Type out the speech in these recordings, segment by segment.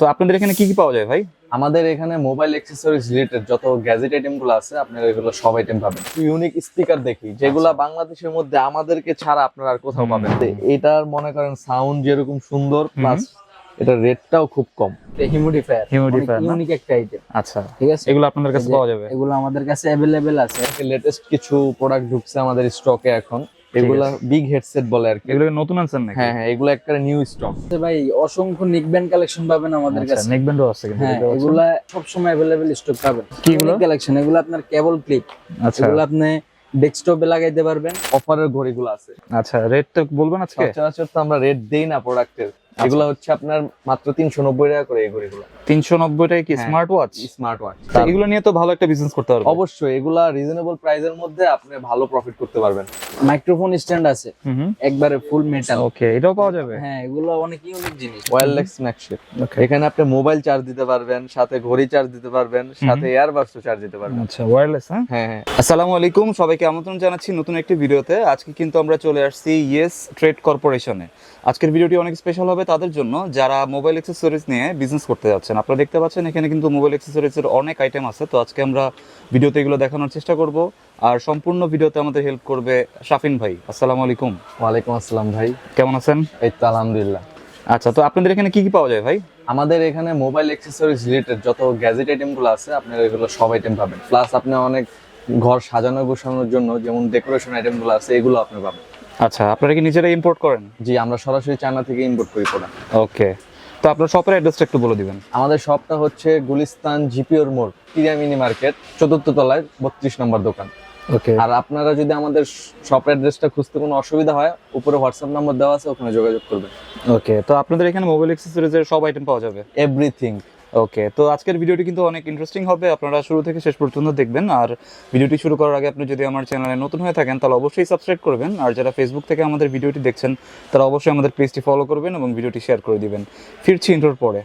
তো আপনাদের এখানে কি কি পাওয়া যায় ভাই? আমাদের এখানে মোবাইল অ্যাক্সেসরিজ রিলেটেড যত গ্যাজেট আইটেমগুলো আছে আপনারা এগুলো সব আইটেম পাবেন। ইউনিক স্পিকার দেখি যেগুলা বাংলাদেশের মধ্যে আমাদেরকে ছাড়া আপনারা আর কোথাও। পাবেন তো এটার মনে করেন সাউন্ড যেরকম সুন্দর প্লাস এটার রেটটাও খুব কম। হিউমিডিফায়ার না? ইউনিক একটা আইটেম আচ্ছা। ঠিক আছে? এগুলো আপনাদের কাছে পাওয়া যাবে? এগুলো আমাদের কাছে অ্যাভেলেবেল আছে। লেটেস্ট কিছু প্রোডাক্ট ঢুকছে আমাদের স্টকে এখন। এগুলা বিগ হেডসেট বলে আর কি। এগুলো নতুন আনছেন নাকি? হ্যাঁ হ্যাঁ এগুলো একটা নিউ স্টক ভাই অসংখ্য নেক ব্যান্ড কালেকশন পাবেন আমাদের আচ্ছা কাছে। নেক ব্যান্ডও আছে কিন্তু হ্যাঁ সব সময় এগুলা সবসময় অ্যাভেলেবেল স্টক পাবেন। কি এগুলো? কালেকশন এগুলো আপনার কেবল ক্লিপ আচ্ছা। এগুলো আপনি ডেস্কটপে লাগাইতে পারবেন। অফারের ঘড়িগুলো আছে। আচ্ছা রেটটা বলবেন আজকে? সচরাচর তো আমরা রেট দেই না প্রোডাক্টের এগুলো হচ্ছে আপনার মাত্র তিনশো নব্বই টাকা করে এই ঘড়িগুলো। তিনশো নব্বইটাই কি হ্যাঁ। স্মার্ট ওয়াচ স্মার্ট ওয়াচ এগুলো নিয়ে তো ভালো একটা বিজনেস করতে পারবে অবশ্যই এগুলা রিজনেবল প্রাইসের মধ্যে আপনি ভালো প্রফিট করতে পারবেন। মাইক্রোফোন স্ট্যান্ড আছে একবারে ফুল মেটাল ওকে এটাও পাওয়া যাবে? হ্যাঁ এগুলো অনেক ইউনিক জিনিস। Wireless Okay. এখানে আপনি মোবাইল চার্জ দিতে পারবেন সাথে ঘড়ি চার্জ দিতে পারবেন সাথে এয়ারবাডসও চার্জ দিতে পারবেন। আচ্ছা ওয়্যারলেস হ্যাঁ? হ্যাঁ হ্যাঁ। আসসালামু আলাইকুম সবাইকে আমন্ত্রণ জানাচ্ছি নতুন একটি ভিডিওতে। আজকে কিন্তু আমরা চলে আসছি ইয়েস ট্রেড কর্পোরেশনে আজকের ভিডিওটি অনেক স্পেশাল হবে তাদের জন্য যারা মোবাইল অ্যাক্সেসরিজ নিয়ে বিজনেস করতে যাচ্ছেন আপনারা দেখতে পাচ্ছেন এখানে কিন্তু মোবাইল অ্যাক্সেসরিজের অনেক আইটেম আছে। তো আজকে আমরা ভিডিওতে এগুলো দেখানোর চেষ্টা করব। আর সম্পূর্ণ ভিডিওতে আমাদের হেল্প করবে শাফিন ভাই। আসসালামু আলাইকুম। ওয়ালাইকুম আসসালাম ভাই। কেমন আছেন? এই তো আলহামদুলিল্লাহ। আচ্ছা তো আপনাদের এখানে কি কি পাওয়া যায় ভাই? আমাদের এখানে মোবাইল অ্যাক্সেসরিজ রিলেটেড যত গ্যাজেট আইটেমগুলো আছে আপনারা এগুলো সব আইটেম পাবেন। প্লাস আপনি অনেক ঘর সাজানো গোছানোর জন্য যেমন ডেকোরেশন আইটেমগুলো আছে এগুলো আপনি পাবেন। আচ্ছা আপনারা কি নিজেরা ইম্পোর্ট করেন? জি আমরা সরাসরি চায়না থেকে ইম্পোর্ট করি প্রোডাক্ট ওকে তো আপনার শপের অ্যাড্রেসটা একটু বলে দিবেন। আমাদের শপটা হচ্ছে গুলিস্তান জিপিওর মোড় পিরিয়ামিনি মার্কেট চতুর্থ তলায় বত্রিশ নম্বর দোকান। ওকে আর আপনারা যদি আমাদের শপ অ্যাড্রেসটা খুঁজতে কোনো অসুবিধা হয় উপরে হোয়াটসঅ্যাপ নাম্বার দেওয়া আছে ওখানে যোগাযোগ করবেন। ওকে তো আপনাদের এখানে মোবাইল অ্যাক্সেসরিজের সব আইটেম পাওয়া যাবে? এভরিথিং ওকে তো আজকের ভিডিওটি কিন্তু অনেক ইন্টারেস্টিং হবে। আপনারা শুরু থেকে শেষ পর্যন্ত দেখবেন। আর ভিডিওটি শুরু করার আগে আপনি যদি আমার চ্যানেলে নতুন হয়ে থাকেন, তাহলে অবশ্যই সাবস্ক্রাইব করবেন। আর যারা ফেসবুক থেকে আমাদের ভিডিওটি দেখছেন, তারা অবশ্যই আমাদের পেজটি ফলো করবেন এবং ভিডিওটি শেয়ার করে দিবেন। ফিরছি ইন্টোর পরে।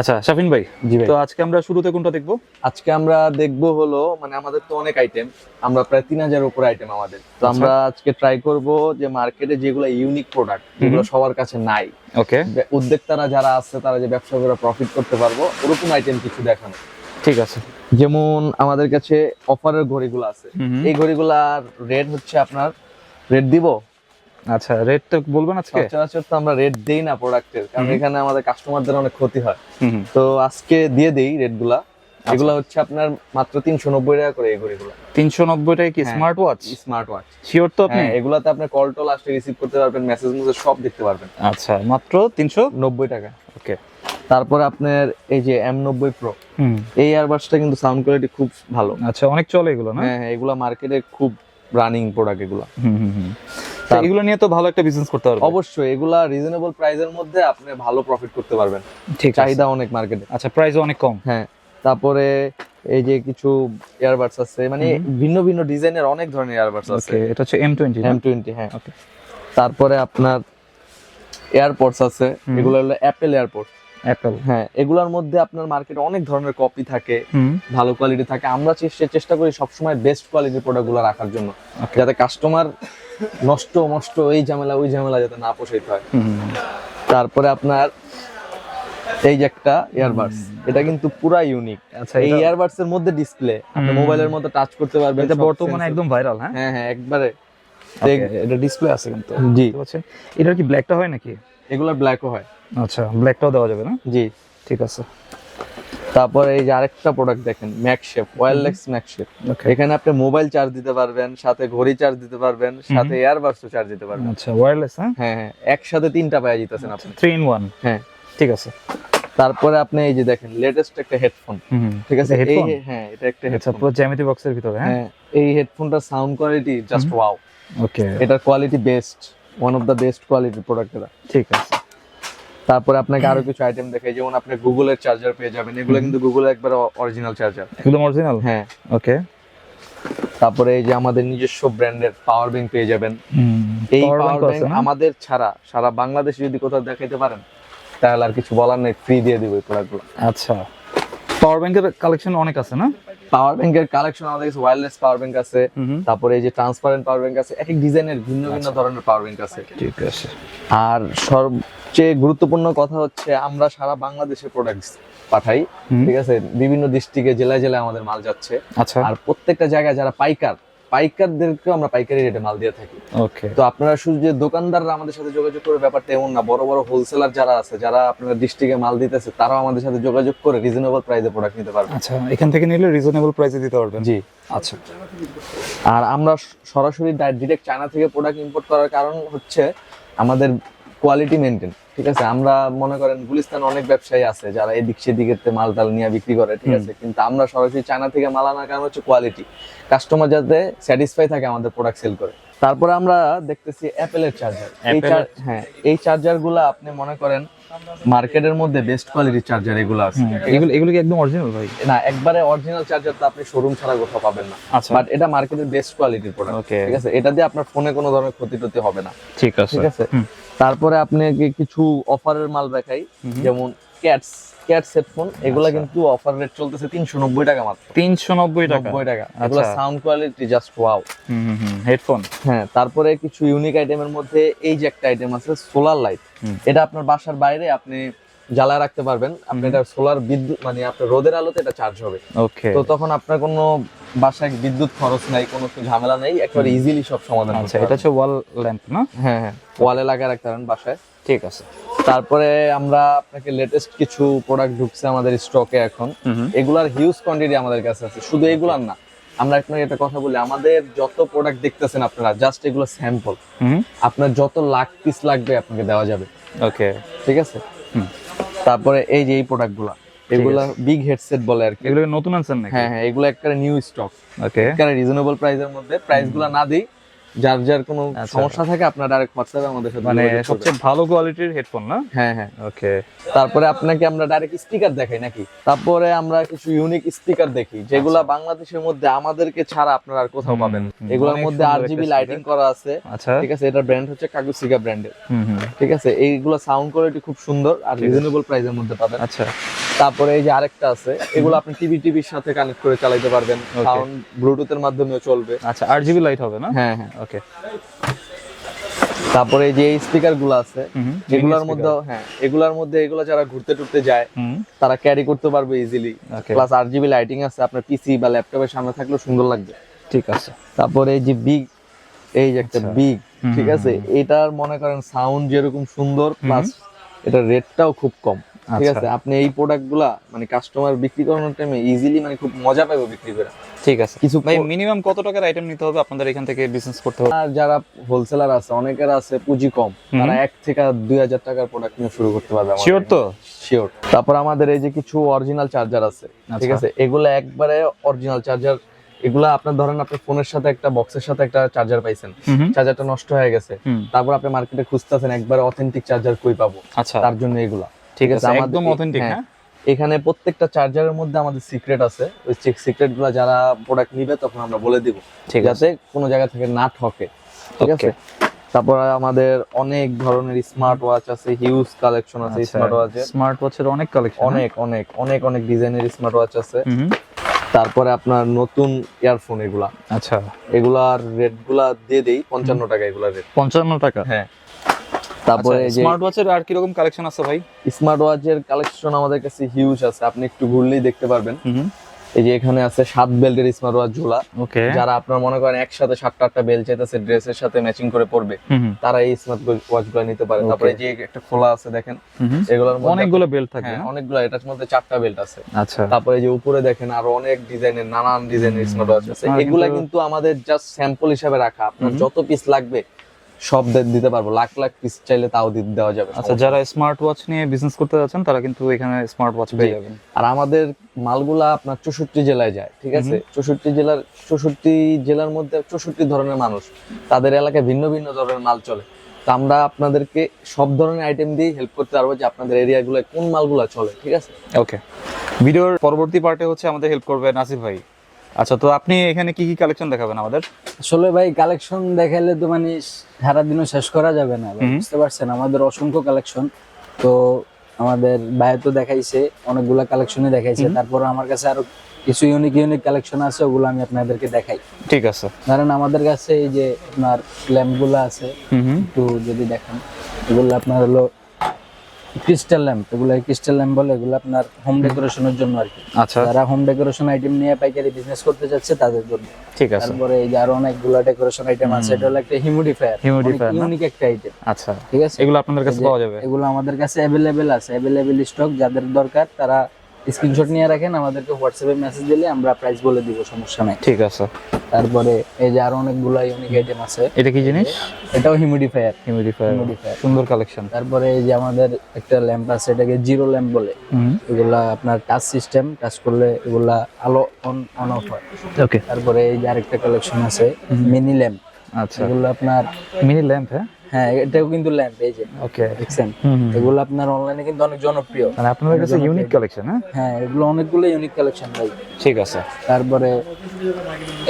আচ্ছা শাফিন ভাই জি ভাই। তো আজকে আমরা শুরুতে কোনটা দেখব? আজকে আমরা দেখব হলো মানে আমাদের তো অনেক আইটেম আমরা প্রায় তিন হাজার উপরে আইটেম আমাদের। তো আমরা আজকে ট্রাই করব যে মার্কেটে যেগুলো ইউনিক প্রোডাক্ট যেগুলো সবার কাছে নাই ওকে উদ্যোক্তারা যারা আছে তারা যে ব্যবসা করে প্রফিট করতে পারব ওরকম আইটেম কিছু দেখানো। ঠিক আছে। যেমন আমাদের কাছে অফারের ঘড়িগুলো আছে। এই ঘড়িগুলার রেট হচ্ছে আপনার রেট দিব আচ্ছা রেটটা বলবেন আজকে? সচরাচর তো আমরা রেট দেই না প্রোডাক্টের কারণ এখানে আমাদের কাস্টমারদের অনেক ক্ষতি হয়। তো আজকে দিয়ে দেই রেটগুলা। এগুলা হচ্ছে আপনার মাত্র তিনশো নব্বই টাকা করে এই ঘড়িগুলো। তিনশো নব্বইটাই কি। Smart watch smart watch sure তো আপনি? হ্যাঁ এগুলাতে আপনি কল টল আসলে রিসিভ করতে পারবেন মেসেজ মেসেজ সব দেখতে পারবেন। আচ্ছা মাত্র তিনশো? নব্বই টাকা। ওকে। তারপর আপনার এই যে এম নব্বই প্রো হুম। এই ইয়ারবাডসটা কিন্তু সাউন্ড কোয়ালিটি খুব ভালো। আচ্ছা অনেক চলে এগুলো না? হ্যাঁ হ্যাঁ এগুলা মার্কেটে খুব রানিং প্রোডাক্ট এগুলা। হুম হুম তো এগুলো নিয়ে তো ভালো একটা বিজনেস করতে পারবে। অবশ্যই এগুলা রিজনেবল প্রাইসের মধ্যে আপনি ভালো প্রফিট করতে পারবেন। ঠিক চাহিদা অনেক মার্কেটে আচ্ছা প্রাইস অনেক কম। হ্যাঁ তারপরে এই যে কিছু ইয়ারবাডস আছে মানে ভিন্ন ভিন্ন ডিজাইনের অনেক ধরনের ইয়ারবাডস আছে। এটা হচ্ছে এম টোয়েন্টি এম টোয়েন্টি হ্যাঁ. তারপরে আপনার এয়ারপোর্টস আছে এগুলো হলো অ্যাপেল এয়ারপোর্ট অ্যাপেল হ্যাঁ এগুলোর মধ্যে আপনার মার্কেটে অনেক ধরনের কপি থাকে ভালো কোয়ালিটি থাকে। আমরা চেষ্টা করি সবসময় বেস্ট কোয়ালিটির প্রোডাক্টগুলো রাখার জন্য যাতে কাস্টমার নষ্ট নষ্ট এই ঝামেলা ওই ঝামেলা যাতে না পোষাইতে হয়। তারপরে আপনার এই যে একটা ইয়ারবাডস এটা কিন্তু পুরা ইউনিক আচ্ছা এই ইয়ারবাডস এর মধ্যে ডিসপ্লে আপনি মোবাইলের মতো টাচ করতে পারবেন এটা বর্তমানে একদম ভাইরাল হ্যাঁ? হ্যাঁ হ্যাঁ একবারে। এটা ডিসপ্লে আছে কিন্তু। জি আছে এটা কি ব্ল্যাকটা হয় নাকি? এগুলো ব্ল্যাকও হয়। আচ্ছা ব্ল্যাকটাও দেওয়া যাবে না? জি। ঠিক আছে। তারপরে এই যে আরেকটা প্রোডাক্ট দেখেন ম্যাকশেপ ওয়্যারলেস ম্যাকশেপ এখানে আপনি মোবাইল চার্জ দিতে পারবেন সাথে ঘড়ি চার্জ দিতে পারবেন সাথে এয়ারবাডসও চার্জ দিতে পারবেন। আচ্ছা ওয়্যারলেস হ্যাঁ? হ্যাঁ একসাথে তিনটা পাওয়া যেতেছেন আপনি। থ্রি ইন ওয়ান হ্যাঁ। ঠিক আছে। তারপরে আপনি এই যে দেখেন লেটেস্ট একটা হেডফোন। ঠিক আছে? এই- হ্যাঁ এটা একটা আচ্ছা হেডফোন পুরো জ্যামিতি বক্সের ভিতরে হ্যাঁ? হ্যাঁ এই হেডফোনটার sound quality just wow okay এটার quality best one of the best quality product এটা ঠিক আছে। তারপরে আপনাকে আরও কিছু আইটেম দেখাই যেমন আপনি গুগলের চার্জার পেয়ে যাবেন। এগুলো কিন্তু গুগলের একবার অরিজিনাল চার্জার একদম অরিজিনাল হ্যাঁ। ওকে। তারপরে এই যে আমাদের নিজস্ব ব্র্যান্ডের পাওয়ার ব্যাংক পেয়ে যাবেন। এই পাওয়ার ব্যাংক আমাদের ছাড়া সারা বাংলাদেশে যদি কোথাও দেখাইতে পারেন তাহলে আর কিছু বলার নেই ফ্রি দিয়ে দিব এই প্রোডাক্টগুলো আচ্ছা। পাওয়ার ব্যাংকের কালেকশন অনেক আছে না? পাওয়ার ব্যাংকের কালেকশন আমাদের কাছে ওয়্যারলেস পাওয়ার ব্যাংক আছে। তারপরে এই যে ট্রান্সপারেন্ট পাওয়ার ব্যাংক আছে এক এক ডিজাইনের ভিন্ন ভিন্ন ধরনের পাওয়ার ব্যাংক আছে। ঠিক আছে। আর সবচেয়ে গুরুত্বপূর্ণ কথা হচ্ছে আমরা সারা বাংলাদেশে প্রোডাক্টস পাঠাই ঠিক আছে? বিভিন্ন ডিস্ট্রিক্টে জেলায় জেলায় আমাদের মাল যাচ্ছে। আচ্ছা। আর প্রত্যেকটা জায়গায় যারা পাইকার পাইকারদেরকেও আমরা পাইকারি রেটে মাল দিয়ে থাকি। ওকে তো আপনারা শুধু যে দোকানদাররা আমাদের সাথে যোগাযোগ করে ব্যাপারটা এমন না বড় বড় হোলসেলার যারা আছে যারা আপনারা ডিস্ট্রিক্টে মাল দিতেছে তারাও আমাদের সাথে যোগাযোগ করে রিজনেবল প্রাইসে প্রোডাক্ট নিতে পারবে। আচ্ছা এখান থেকে নিলে রিজনেবল প্রাইসে দিতে পারবেন। জি। আচ্ছা। আর আমরা সরাসরি ডিরেক্ট চায়না থেকে প্রোডাক্ট ইম্পোর্ট করার কারণ হচ্ছে আমাদের কোয়ালিটি মেনটেন ঠিক আছে আমরা মনে করেন গুলিস্তান অনেক ব্যবসায়ী আছে যারা এদিক সেদিকের মাল টাল নিয়ে বিক্রি করে ঠিক আছে? কিন্তু আমরা সরাসরি চায়না থেকে মাল আনার কারণ হচ্ছে কোয়ালিটি কাস্টমার যাতে স্যাটিসফাই থাকে আমাদের প্রোডাক্ট সেল করে। তারপরে আমরা দেখতেছি অ্যাপেলের চার্জার এই হ্যাঁ এই চার্জারগুলা আপনি মনে করেন মার্কেটের মধ্যে বেস্ট কোয়ালিটির চার্জার এগুলো আছে। এগুলো এগুলো কি একদম অরিজিনাল ভাই? না একবারে অরিজিনাল চার্জার তো আপনি শোরুম ছাড়া কোথাও পাবেন না। আচ্ছা। বাট এটা মার্কেটের বেস্ট কোয়ালিটির প্রোডাক্ট ঠিক আছে? এটা দিয়ে আপনার ফোনে কোনো ধরনের ক্ষতি টতি হবে না। ঠিক আছে। ঠিক আছে। তারপরে আপনাকে কিছু অফারের মাল দেখাই? যেমন ক্যাটস ক্যাটস হেডফোন এগুলা আচ্ছা। কিন্তু অফার রেট চলতেছে তিনশো নব্বই টাকা মাত্র। তিনশো নব্বই টাকা? নব্বই টাকা। এগুলো। Sound quality just wow headphone হ্যাঁ তারপরে কিছু ইউনিক আইটেমের মধ্যে এই যে একটা আইটেম আছে সোলার লাইট এটা আপনার বাসার বাইরে আপনি জ্বালায় রাখতে পারবেন। আপনি এটা সোলার বিদ্যুৎ মানে আপনার রোদের আলোতে এটা চার্জ হবে। ওকে তো তখন আপনার কোনো বাসায় বিদ্যুৎ খরচ নাই কোনো ঝামেলা নাই একেবারে ইজিলি সব সমাধান আচ্ছা এটা হচ্ছে ওয়াল ল্যাম্প না? হ্যাঁ হ্যাঁ। ওয়ালে লাগিয়ে রাখতে পারেন বাসায়। ঠিক আছে। তারপরে আমরা আপনাকে লেটেস্ট কিছু প্রোডাক্ট ঢুকছে আমাদের স্টকে এখন। এগুলার হিউজ কোয়ান্টিটি আমাদের কাছে আছে। শুধু এগুলার না আমরা আপনাকে একটা কথা বলি আমাদের যত প্রোডাক্ট দেখতেছেন আপনারা জাস্ট এগুলো স্যাম্পল আপনার যত লাখ পিস লাগবে আপনাকে দেওয়া যাবে। ওকে ঠিক আছে। তারপরে এই যে এই প্রোডাক্টগুলা এগুলা বিগ হেডসেট বলে আর কি। এগুলো নতুন আনছেন নাকি? হ্যাঁ হ্যাঁ এগুলো একটা নিউ স্টক ওকে একেবারে রিজনেবল প্রাইসের মধ্যে। প্রাইসগুলা না দিই যার যার কোনো আচ্ছা। সমস্যা থাকে আপনার ডাইরেক্ট হোয়াটসঅ্যাপে আমাদের সাথে মানে সবচেয়ে ভালো কোয়ালিটির হেডফোন না? হ্যাঁ হ্যাঁ। ওকে তারপরে আপনাকে আমরা ডাইরেক্ট স্পিকার দেখাই নাকি? তারপরে আমরা কিছু ইউনিক স্পিকার দেখি যেগুলা বাংলাদেশের মধ্যে আমাদেরকে ছাড়া আপনারা আর কোথাও পাবেন এগুলোর মধ্যে সুন্দর আর জিবি speaker। লাইটিং করা আছে। আচ্ছা। ঠিক আছে এটা ব্র্যান্ড হচ্ছে কাগুসিকা ব্র্যান্ডের হুম হুম। ঠিক আছে এইগুলো সাউন্ড কোয়ালিটি খুব সুন্দর আর রিজনেবল প্রাইসের মধ্যে পাবেন। আচ্ছা। তারপরে এই যে আরেকটা আছে এগুলো আপনি টিভি টিভির সাথে কানেক্ট করে চালাতে পারবেন. সাউন্ড ব্লুটুথের মাধ্যমেও চলবে। আচ্ছা আর জিবি লাইট হবে না? হ্যাঁ হ্যাঁ। ওকে তারপরে এই যে স্পিকারগুলো আছে এগুলোর মধ্যে হ্যাঁ এগুলোর মধ্যে এগুলো যারা ঘুরতে টুরতে যায় তারা ক্যারি করতে পারবে easily plus R G B lighting আছে আপনার পিসি বা ল্যাপটপের সামনে থাকলেও সুন্দর লাগবে। ঠিক আছে। তারপরে এই যে বিগ এই যে একটা আচ্ছা। বিগ ঠিক আছে? এটার মনে করেন সাউন্ড যেরকম সুন্দর প্লাস এটার রেটটাও খুব কম। ঠিক আচ্ছা। আছে আপনি এই প্রোডাক্টগুলা মানে কাস্টমার বিক্রি করানোর টাইমে ইজিলি মানে খুব মজা পাবে বিক্রি করে। ঠিক আছে। কিছু ভাই মিনিমাম কত টাকার আইটেম নিতে হবে আপনাদের এখান থেকে বিজনেস করতে হবে? আর যারা হোলসেলার আছে অনেকের আছে পুঁজি কম। তারা এক থেকে দুই হাজার টাকার প্রোডাক্ট নিয়ে শুরু করতে পারবে শিওর তো? শিওর তারপর আমাদের এই যে কিছু অরিজিনাল চার্জার আছে ঠিক আচ্ছা। আছে? এগুলো একবারে অরিজিনাল চার্জার এগুলা আপনার ধরেন আপনার ফোনের সাথে একটা বক্সের সাথে একটা চার্জার পাইছেন। চার্জারটা নষ্ট হয়ে গেছে। তারপর আপনি মার্কেটে খুঁজতেছেন একবারে অথেন্টিক চার্জার কই পাবো? আচ্ছা। তার জন্য এগুলা। ঠিক আছে একদম অথেন্টিক হ্যাঁ, হ্যাঁ? এখানে প্রত্যেকটা চার্জারের মধ্যে আমাদের সিক্রেট আছে। ওই সিক্রেটগুলা যারা প্রোডাক্ট নিবে তখন আমরা বলে দিব। ঠিক আছে। কোনো জায়গা থেকে না ঠকে। ঠিক আছে? তারপর আমাদের অনেক ধরনের স্মার্ট ওয়াচ আছে হিউজ কালেকশন আছে স্মার্ট ওয়াচের স্মার্ট ওয়াচের অনেক কালেকশন অনেক অনেক অনেক অনেক ডিজাইনের স্মার্ট ওয়াচ আছে। তারপরে আপনার নতুন ইয়ারফোন এগুলা। আচ্ছা। এগুলার রেটগুলা দিয়ে দেই পঞ্চান্ন টাকা এগুলার রেট পঞ্চান্ন টাকা? হ্যাঁ। তারপরে এই যে স্মার্ট ওয়াচের আর কীরকম কালেকশন আছে ভাই? স্মার্ট ওয়াচের কালেকশন আমাদের কাছে হিউজ আছে আপনি একটু ঘুরলেই দেখতে পারবেন। এই যে এখানে আছে সাত বেল্টের স্মার্ট ওয়াচ ঝোলা যারা আপনার মনে করেন একসাথে সাতটা আটটা বেল চাইতেছে ড্রেসের সাথে ম্যাচিং করে হুম তারা এই স্মার্ট ওয়াচগুলো নিতে পারে। তারপরে যে একটা খোলা আছে দেখেন এগুলোর মধ্যে অনেকগুলো বেল্ট থাকবে হ্যাঁ? অনেকগুলো এটার মধ্যে চারটা বেল্ট আছে। আচ্ছা। তারপরে যে উপরে দেখেন আরও অনেক ডিজাইনের নানান ডিজাইনের স্মার্ট ওয়াচ আছে। এগুলা কিন্তু আমাদের জাস্ট স্যাম্পল হিসাবে রাখা। আপনার যত পিস লাগবে সব দিতে পারব। লাখ লাখ পিস চাইলে তাও দি- দেওয়া যাবে। আচ্ছা যারা স্মার্ট ওয়াচ নিয়ে বিজনেস করতে যাচ্ছেন তারা কিন্তু এখানে স্মার্ট ওয়াচ পেয়ে যাবেন। আর আমাদের মালগুলা আপনার চৌষট্টি জেলায় যায় ঠিক আছে? চৌষট্টি জেলার চৌষট্টি জেলার মধ্যে চৌষট্টি ধরনের মানুষ। তাদের এলাকায় ভিন্ন ভিন্ন ধরনের মাল চলে। তো আমরা আপনাদেরকে সব ধরনের আইটেম দিয়ে হেল্প করতে পারব যে আপনাদের এরিয়াগুলোয় কোন মালগুলা চলে ঠিক আছে? ওকে ভিডিওর পরবর্তী পার্টে হচ্ছে আমাদের হেল্প করবে নাসির ভাই। আচ্ছা তো আপনি এখানে কি কি কালেকশন দেখাবেন আমাদের? আসলে ভাই কালেকশন দেখাইলে তো মানে সারাদিনও শেষ করা যাবে না বুঝতে পারছেন? আমাদের অসংখ্য কালেকশন তো আমাদের ভাই তো দেখাইছে অনেকগুলা কালেকশনই দেখাইছে তারপর আমার কাছে আরও কিছু ইউনিক ইউনিক কালেকশন আছে ওগুলো আমি আপনাদেরকে দেখাই। ঠিক আছে। ধরেন আমাদের কাছে এই যে আপনার ল্যাম্পগুলো আছে একটু যদি দেখেন এগুলো আপনার হলো ক্রিস্টাল ল্যাম্প এগুলো ক্রিস্টাল ল্যাম্প বলে এগুলো আপনার হোম। ডেকোরেশনের জন্য আর কি। আচ্ছা। যারা হোম ডেকোরেশন আইটেম নিয়ে পাইকারি বিজনেস করতে চাচ্ছে তাদের জন্য। ঠিক আছে। তারপরে এই যে আরও অনেকগুলো ডেকোরেশন আইটেম আছে এটা হলো একটা হিউমিডিফায়ার হিউমিডিফায়ার? ইউনিক একটা আইটেম আচ্ছা। ঠিক আছে? এগুলো আপনাদের কাছে পাওয়া যাবে? এগুলো আমাদের কাছে অ্যাভেলেবেল আছে অ্যাভেলেবেল স্টক যাদের দরকার তারা স্ক্রিনশট নিয়ে রাখেন আমাদেরকে হোয়াটসঅ্যাপে মেসেজ দিলে আমরা প্রাইস বলে দিব সমস্যা নাই। ঠিক আছে। তারপরে এই যে আরও অনেকগুলো ইউনিক আইটেম আছে। এটা কি জিনিস? এটাও হিউমিডিফায়ার হিউমিডিফায়ার হিউমিডিফায়ার সুন্দর কালেকশন তারপরে এই যে আমাদের একটা ল্যাম্প আছে এটাকে জিরো ল্যাম্প বলে। এগুলা আপনার টাচ সিস্টেম টাচ করলে এগুলা আলো অন অন অফ হয়। ওকে তারপরে এই যে আরেকটা কালেকশন আছে মিনি ল্যাম্প আচ্ছা। এগুলো আপনার মিনি ল্যাম্প হ্যাঁ? হ্যাঁ এটাও কিন্তু ল্যাম্প এই যে। ওকে দেখছেন। এগুলো আপনার অনলাইনে কিন্তু অনেক জনপ্রিয়। মানে আপনাদের কাছে ইউনিক কালেকশন হ্যাঁ? হ্যাঁ এগুলো অনেকগুলো ইউনিক কালেকশন ভাই। ঠিক আছে। তারপরে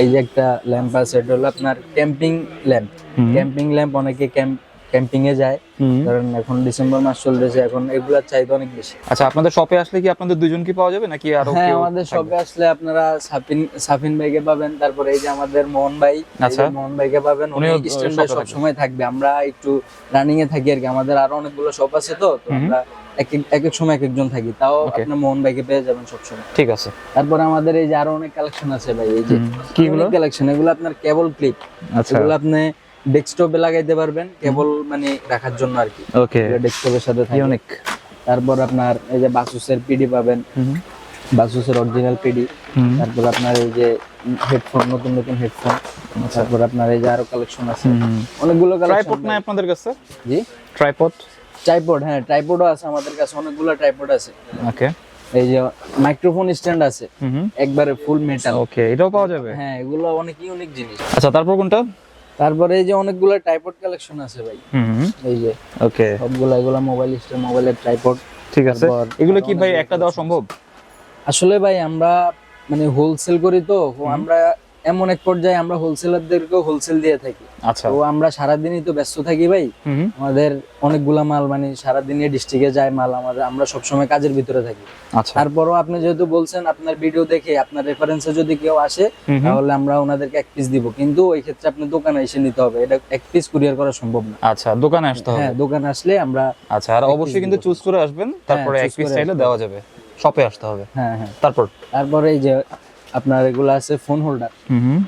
এই যে একটা ল্যাম্প আছে এটা হলো আপনার ক্যাম্পিং ল্যাম্প ক্যাম্পিং ল্যাম্প অনেকে ক্যাম্প ক্যাম্পিং এ যায় কারণ এখন ডিসেম্বর মাস চলতেছে এখন এগুলার চাহিদা অনেক বেশি। আচ্ছা আপনাদের শপে আসলে কি আপনাদের দুজন কি পাওয়া যাবে নাকি আরও হ্যাঁ আমাদের শপে আসলে আপনারা সাফিন সাফিন ভাইকে পাবেন তারপরে এই যে আমাদের মোহন ভাই আচ্ছা। মোহন ভাইকে পাবেন উনি স্ট্যান্ড সব সময় থাকবে। আমরা একটু রানিং এ থাকি আর কি আমাদের আরও অনেকগুলো শপ আছে তো তো আমরা এক এক- সময় এক একজন থাকি। তাও. আপনার মোহন ভাইকে পেয়ে যাবেন সব সময়। ঠিক আছে। তারপরে আমাদের এই যে আরও অনেক কালেকশন আছে ভাই এই যে। কিগুলো কালেকশন এগুলো? আপনার কেবল ক্লিপ আচ্ছা। এগুলো আপনি ডেস্কটপে লাগাইতে পারবেন কেবল মানে রাখার জন্য আর কি। ওকে ডেস্কটপের সাথে থাকে। ইউনিক তারপর আপনার এই যে বাসুসের পিডি পাবেন। বাসুসের অরিজিনাল পিডি তারপর আপনার এই যে হেডফোন নতুন নতুন হেডফোন তারপর আপনার এই যে আরও কালেকশন আছে। অনেকগুলো ট্রাইপড নাই আপনাদের কাছে? জি? ট্রাইপড ট্রাইপড হ্যাঁ ট্রাইপডও আছে আমাদের কাছে। অনেকগুলো ট্রাইপড আছে। ওকে এই যে মাইক্রোফোন স্ট্যান্ড আছে। একবারে ফুল মেটাল ওকে এটাও পাওয়া যাবে? হ্যাঁ এগুলো অনেক ইউনিক জিনিস। আচ্ছা তারপর কোনটা? তারপরে এই যে অনেকগুলো ট্রাইপড কালেকশন আছে ভাই। এই যে ওকে। সবগুলো এগুলো মোবাইল স্ট্যান্ড মোবাইলের ট্রাইপড ঠিক আছে। এগুলো কি ভাই একটা দেওয়া সম্ভব? আসলে ভাই আমরা মানে হোলসেল করি তো আমরা এমন এক পর্যায়ে আমরা হোলসেলারদেরকেও হোলসেল দিয়ে থাকি। আচ্ছা। তো আমরা সারাদিনই তো ব্যস্ত থাকি ভাই। আমাদের অনেকগুলা মাল মানে সারাদিনে ডিস্ট্রিক্টে যায় মাল আমাদের আমরা সবসময় কাজের ভিতরে থাকি। আচ্ছা। তারপরও আপনি যেহেতু বলছেন আপনার ভিডিও দেখে আপনার রেফারেন্সে যদি কেউ আসে। তাহলে আমরা ওনাদেরকে এক পিস দিব। কিন্তু ওই ক্ষেত্রে আপনি দোকানে এসে নিতে হবে। এটা এক পিস কুরিয়ার করা সম্ভব না। আচ্ছা দোকানে আসতে হবে। হ্যাঁ দোকানে আসলে আমরা আচ্ছা আর অবশ্যই কিন্তু চুজ করে আসবেন। তারপরে এক পিস চাইলে দেওয়া যাবে। শপে আসতে হবে। হ্যাঁ হ্যাঁ। তারপর? তারপরে এই যে আপনার এগুলো আছে ফোন হোল্ডার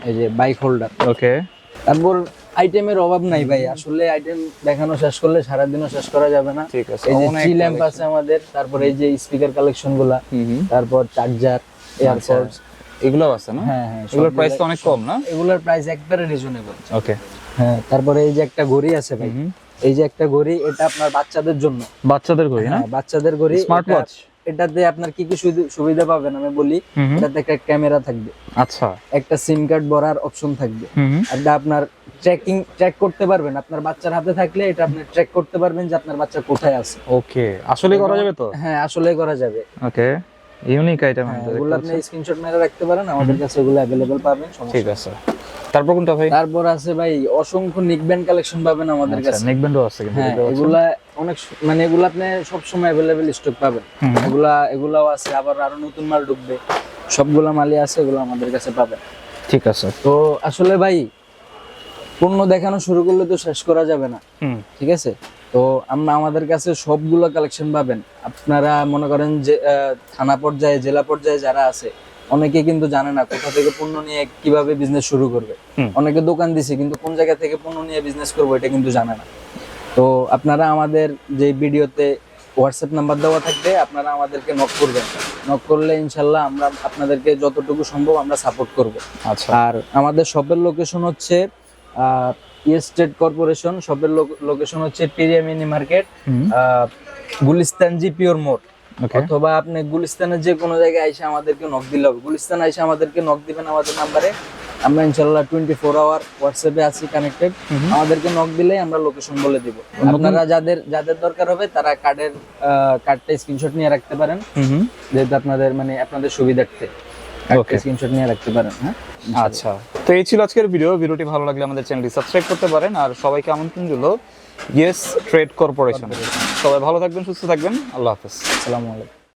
এই যে বাইক হোল্ডার ওকে তারপর আইটেমের অভাব নাই ভাই আসলে আইটেম দেখানো শেষ করলে সারাদিনও শেষ করা যাবে না। ঠিক আছে। এই যে অনেক ল্যাম্প আছে আমাদের তারপর এই যে স্পিকার কালেকশনগুলা তারপর চার্জার এয়ারপডস এগুলো আছে না? হ্যাঁ হ্যাঁ এগুলোর প্রাইস তো অনেক কম না? এগুলোর প্রাইস একবারে রিজনেবল ওকে হ্যাঁ তারপরে এই যে একটা ঘড়ি আছে ভাই এই যে একটা ঘড়ি এটা আপনার বাচ্চাদের জন্য। বাচ্চাদের ঘড়ি না? হ্যাঁ বাচ্চাদের ঘড়ি স্মার্ট ওয়াচ এটাতে আপনার কি কি সুবিধা- পাবেন? আমি বলি। এটাতে একটা ক্যামেরা থাকবে। আচ্ছা। একটা সিম কার্ড ভরার অপশন থাকবে। এটা আপনার ট্র্যাকিং ট্র্যাক করতে পারবেন। আপনার বাচ্চার হাতে থাকলে এটা আপনি ট্র্যাক করতে পারবেন যে আপনার বাচ্চা কোথায় আছে। ওকে। আসলে করা যাবে তো? হ্যাঁ আসলে করা যাবে। ওকে। ইউনিক আইটেম এগুলো আপনি স্ক্রিনশট মেরে রাখতে পারেন। আমাদের কাছে এগুলো অ্যাভেলেবল পাবেন ঠিক আছে। তারপর কোনটা ভাই? তারপর আছে ভাই অসংখ্য নিকব্যান্ড কালেকশন পাবেন আমাদের আচ্ছা কাছে। নেক ব্যান্ডও আছে কিন্তু হ্যাঁ এগুলা অনেক মানে এগুলো আপনি সব সময় অ্যাভেলেবেল স্টক পাবেন। এগুলা এগুলাও আছে আবার আরও নতুন মাল ঢুকবে। সবগুলা মালই আছে এগুলো আমাদের কাছে পাবেন। ঠিক আছে। তো আসলে ভাই পণ্য দেখানো শুরু করলে তো শেষ করা যাবে না। ঠিক আছে? তো আমরা আমাদের কাছে সবগুলো কালেকশন পাবেন। আপনারা মনে করেন যে থানা পর্যায়ে জেলা পর্যায়ে যারা আছে অনেকে কিন্তু জানে না কোথা থেকে পণ্য নিয়ে কীভাবে বিজনেস শুরু করবে। অনেকে দোকান দিছে কিন্তু কোন জায়গা থেকে পণ্য নিয়ে বিজনেস করব এটা কিন্তু জানে না। তো আপনারা আমাদের যে ভিডিওতে হোয়াটসঅ্যাপ নাম্বার দেওয়া থাকবে আপনারা আমাদেরকে নক করবেন। নক করলে ইনশাল্লাহ আমরা আপনাদেরকে যতটুকু সম্ভব আমরা সাপোর্ট করব। আচ্ছা। আর আমাদের শপের লোকেশন হচ্ছে স্টেট কর্পোরেশন শপের লোকেশন হচ্ছে পিরিয়া mini market Gulistan G P O মোড় অথবা আপনি গুলিস্তানের যে কোনো জায়গায় এসে আমাদেরকে নক দিলে হবে। গুলিস্তান এসে আমাদেরকে নক দিবেন আমাদের নাম্বারে আমরা ইনশাল্লাহ টোয়েন্টি ফোর আওয়ার হোয়াটসঅ্যাপে আছি কানেক্টেড আমাদেরকে নক দিলে আমরা লোকেশন বলে দিব। আপনারা যাদের যাদের দরকার হবে তারা কার্ডের কার্ডটা স্ক্রিনশট নিয়ে রাখতে পারেন। যেহেতু আপনাদের মানে আপনাদের সুবিধার্থে. স্ক্রিনশট নিয়ে রাখতে পারেন হ্যাঁ? আচ্ছা। তো এই ছিল আজকের ভিডিও ভিডিওটি ভালো লাগলে আমাদের চ্যানেলটি সাবস্ক্রাইব করতে পারেন। আর সবাইকে আমন্ত্রণ দিল ইয়েস ট্রেড কর্পোরেশন সবাই ভালো থাকবেন সুস্থ থাকবেন। আল্লাহ হাফেজ। আসসালামু আলাইকুম।